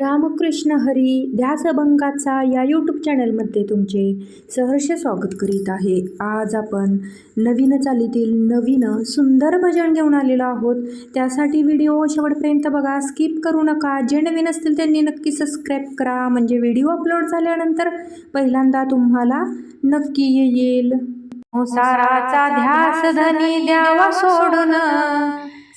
रामकृष्ण हरी ध्यासभंगाचा या यूट्यूब चॅनलमध्ये तुमचे सहर्ष स्वागत करीत आहे. आज आपण नवीन चालीतील नवीन सुंदर भजन घेऊन आलेलो आहोत. त्यासाठी व्हिडिओ शेवटपर्यंत बघा स्किप करू नका. जे नवीन असतील त्यांनी नक्की सबस्क्राईब करा. म्हणजे व्हिडिओ अपलोड झाल्यानंतर पहिल्यांदा तुम्हाला नक्की येईल. ध्यास धनी द्यावा सोडून.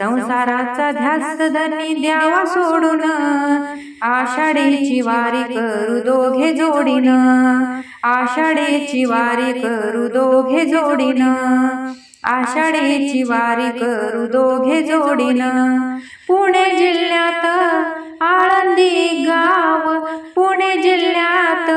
संसाराचा ध्यास धनी द्यावा सोडून आषाढीची वारी करू दोघे जोडीन आषाढीची वारी करू दोघे जोडीन आषाढीची वारी करू दोघे जोडीन. पुणे जिल्ह्यात आळंदी गाव पुणे जिल्ह्यात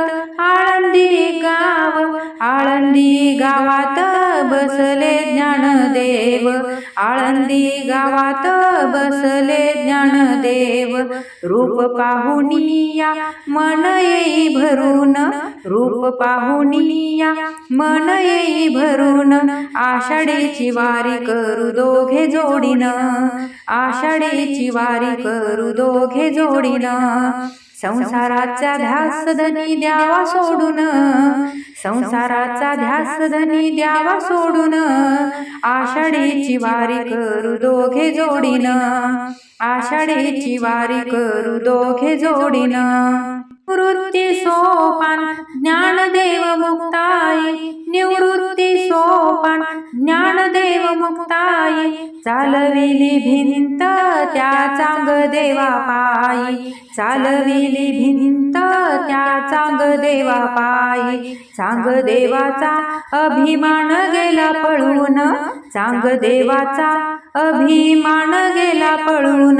आळंदी गावात बसले ज्ञानदेव. रूप पाहुनिया मन येई भरून. रूप पाहुनिया मन येई भरून. आषाढीची वारी करू दोघे जोडीन. आषाढीची वारी करू दोघे जोडीन. संसाराचा ध्यास धनी द्यावा सोडून. संसाराचा ध्यास धनी द्यावा सोडून आषाढीची वारी करू दोघे जोडीन. आषाढीची वारी करू दोघे जोडीन. निवृत्ती सोपान ज्ञानदेव सोपान ज्ञानदेव मुक्ताई चालविली भिंत त्या चांग देवा पायी चालविली भिंत त्या चांग देवा पायी चांग देवाचा अभिमान गेला पळून चांग देवाचा अभिमान गेला पळून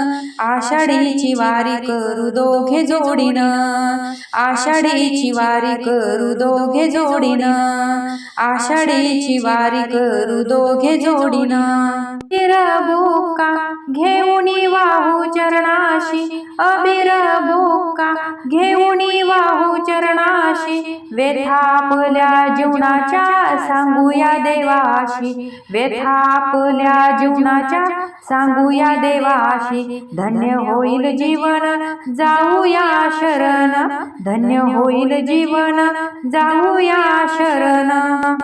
आषाढीची वारी करू दोघे जोडीन. आषाढीची वारी करू दोघे जोडीन. आषाढीची वारी करू दोघे जोडीन. बोका घेऊन वाहू चरणाशी अबिर बोका घेऊन वाहू हो चरणाशी. व्यथापल्या जीवनाच्या सांगूया देवाशी. व्यथापल्या जीवनाच्या सांगूया देवाशी. धन्य होईल जीवन जाऊया शरण. धन्य होईल जीवन जाऊया शरण.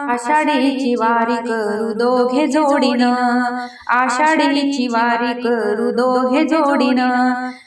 आषाढीची वारी करू दोघे जोडीन. आषाढीची वारी करू दोघे जोडीन. あ。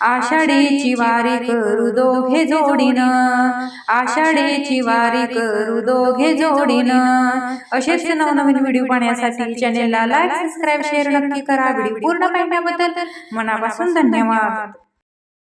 आषाढीची वारी करू दोघे जोडीन. आषाढीची वारी करू दोघे जोडीन. असेच नवनवीन व्हिडिओ पाहण्यासाठी चॅनेलला लाईक सबस्क्राईब शेअर नक्की करा. व्हिडिओ पूर्ण पाहिल्याबद्दल मनापासून धन्यवाद.